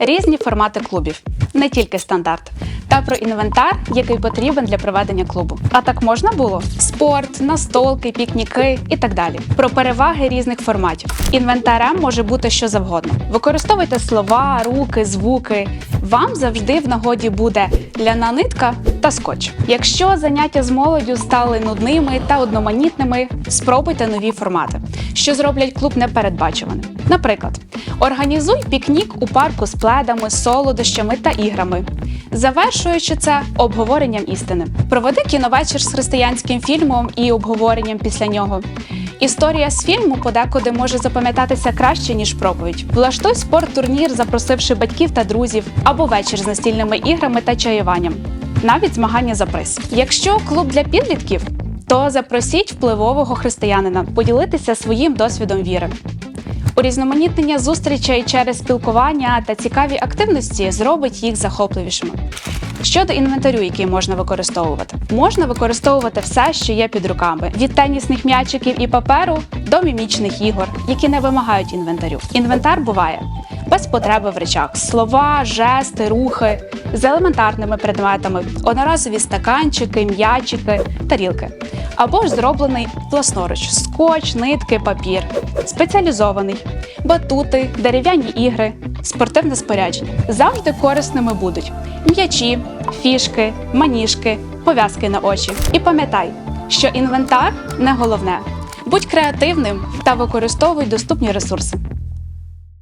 різні формати клубів, не тільки стандарт, та про інвентар, який потрібен для проведення клубу. А так можна було? Спорт, настолки, пікніки і так далі. Про переваги різних форматів. Інвентарем може бути що завгодно. Використовуйте слова, руки, звуки. Вам завжди в нагоді буде ляна нитка та скотч. Якщо заняття з молоддю стали нудними та одноманітними, спробуйте нові формати, що зроблять клуб непередбачуваним. Наприклад, організуй пікнік у парку з пледами, солодощами та іграми. Завершуючи це обговоренням істини. Проведи кіновечір з християнським фільмом і обговоренням після нього. Історія з фільму подекуди може запам'ятатися краще, ніж проповідь. Влаштуй спорт-турнір, запросивши батьків та друзів, або вечір з настільними іграми та чаюванням. Навіть змагання за приз. Якщо клуб для підлітків, то запросіть впливового християнина поділитися своїм досвідом віри. Урізноманітнення зустрічей через спілкування та цікаві активності зробить їх захопливішими. Щодо інвентарю, який можна використовувати, можна використовувати все, що є під руками: від тенісних м'ячиків і паперу до мімічних ігор, які не вимагають інвентарю. Інвентар буває без потреби в речах: слова, жести, рухи з елементарними предметами, одноразові стаканчики, м'ячики, тарілки. Або ж зроблений власноруч скотч, нитки, папір, спеціалізований, батути, дерев'яні ігри, спортивне спорядження. Завжди корисними будуть м'ячі, фішки, маніжки, пов'язки на очі. І пам'ятай, що інвентар не головне. Будь креативним та використовуй доступні ресурси.